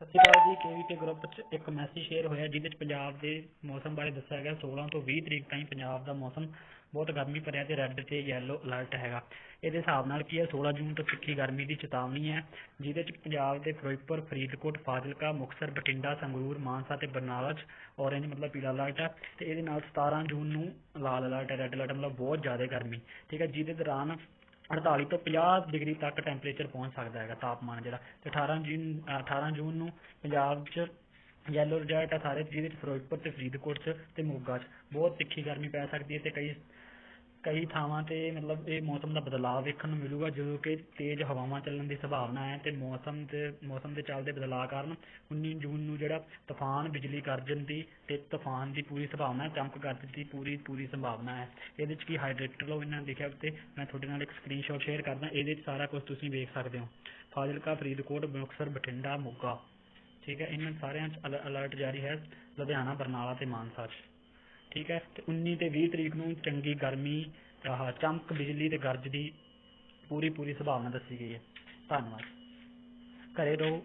ਸਤਿ ਸ਼੍ਰੀ ਅਕਾਲ ਜੀ KVK group 'ਚ ਇੱਕ ਮੈਸੇਜ ਸ਼ੇਅਰ ਹੋਇਆ, ਜਿਹਦੇ 'ਚ ਪੰਜਾਬ ਦੇ ਮੌਸਮ ਬਾਰੇ ਦੱਸਿਆ ਗਿਆ। 16 ਤੋਂ 20 ਤਰੀਕ ਤਾਈਂ ਪੰਜਾਬ ਦਾ ਮੌਸਮ ਬਹੁਤ ਗਰਮੀ ਭਰਿਆ ਤੇ ਰੈੱਡ ਤੇ ਯੈਲੋ ਅਲਰਟ ਹੈਗਾ। ਇਹਦੇ ਹਿਸਾਬ ਨਾਲ ਕੀ ਹੈ 16 ਜੂਨ ਤੋਂ ਤਿੱਖੀ ਗਰਮੀ ਦੀ ਚੇਤਾਵਨੀ ਹੈ, ਜਿਹਦੇ 'ਚ ਪੰਜਾਬ ਦੇ ਫਿਰੋਜ਼ਪੁਰ, ਫਰੀਦਕੋਟ, ਫਾਜ਼ਿਲਕਾ, ਮੁਕਤਸਰ, ਬਠਿੰਡਾ, ਸੰਗਰੂਰ, ਮਾਨਸਾ ਤੇ ਬਰਨਾਲਾ 'ਚ ਔਰੇਂਜ ਮਤਲਬ ਪੀਲਾ ਅਲਰਟ ਹੈ। ਤੇ ਇਹਦੇ ਨਾਲ 17 ਜੂਨ ਨੂੰ ਲਾਲ ਅਲਰਟ ਹੈ ਰੈੱਡ ਅਲਰਟ ਮਤਲਬ ਬਹੁਤ ਜ਼ਿਆਦਾ ਗਰਮੀ। ਠੀਕ ਹੈ, ਜਿਹਦੇ ਦੌਰਾਨ 48 ਤੋਂ 50 ਡਿਗਰੀ ਤੱਕ ਟੈਂਪਰੇਚਰ ਪਹੁੰਚ ਸਕਦਾ ਹੈਗਾ ਤਾਪਮਾਨ ਜਿਹੜਾ। ਤੇ 18 ਜੂਨ 18 ਜੂਨ ਨੂੰ ਪੰਜਾਬ 'ਚ ਯੈਲੋ ਅਲਰਟ ਆ ਸਾਰੇ, ਜਿਹਦੇ 'ਚ ਫਿਰੋਜ਼ਪੁਰ ਤੇ ਫਰੀਦਕੋਟ 'ਚ ਤੇ ਮੋਗਾ 'ਚ। ਬਹੁਤ ਤਿੱਖੀ ਗਰਮੀ ਪੈ ਸਕਦੀ ਹੈ ਤੇ ਕਈ ਕਈ ਥਾਵਾਂ ਤੇ ਮਤਲਬ ਇਹ ਮੌਸਮ ਦਾ ਬਦਲਾਅ ਵੇਖਣ ਨੂੰ ਮਿਲੂਗਾ, ਜਦੋਂ ਕਿ ਤੇਜ਼ ਹਵਾਵਾਂ ਚੱਲਣ ਦੀ ਸੰਭਾਵਨਾ ਹੈ ਤੇ ਮੌਸਮ ਦੇ ਮੌਸਮ ਦੇ ਚੱਲਦੇ ਬਦਲਾਅ ਕਾਰਨ 19 ਜੂਨ ਨੂੰ ਜਿਹੜਾ ਤੂਫਾਨ ਬਿਜਲੀ ਗਰਜਣ ਦੀ ਤੇ ਤੂਫਾਨ ਦੀ ਪੂਰੀ ਸੰਭਾਵਨਾ ਚਮਕ ਗਰਜ ਦੀ ਪੂਰੀ ਪੂਰੀ ਸੰਭਾਵਨਾ ਹੈ। ਇਹਦੇ 'ਚ ਕੀ ਹਾਈਡਰੇਟਰ ਲੋ ਇਹਨਾਂ ਨੇ ਲਿਖਿਆ ਉੱਤੇ ਮੈਂ ਤੁਹਾਡੇ ਨਾਲ ਇੱਕ ਸਕਰੀਨਸ਼ਾਟ ਸ਼ੇਅਰ ਕਰਦਾ। ਇਹਦੇ 'ਚ ਸਾਰਾ ਕੁਝ ਤੁਸੀਂ ਵੇਖ ਸਕਦੇ ਹੋ। ਫਾਜ਼ਿਲਕਾ, ਫਰੀਦਕੋਟ, ਮੁਕਤਸਰ, ਬਠਿੰਡਾ, ਮੋਗਾ। ਠੀਕ ਹੈ, ਇਹਨਾਂ ਸਾਰਿਆਂ 'ਚ ਅਲ ਅਲਰਟ ਜਾਰੀ ਹੈ। ਲੁਧਿਆਣਾ, ਬਰਨਾਲਾ ਤੇ ਮਾਨਸਾ 'ਚ। ਠੀਕ ਹੈ, ਤੇ 19 ਤੇ ਵੀਹ ਤਰੀਕ ਨੂੰ ਚੰਗੀ ਗਰਮੀ, ਆਹ ਚਮਕ ਬਿਜਲੀ ਤੇ ਗਰਜ ਦੀ ਪੂਰੀ ਪੂਰੀ ਸੰਭਾਵਨਾ ਦੱਸੀ ਗਈ ਹੈ। ਧੰਨਵਾਦ। ਘਰੇ ਰਹੋ।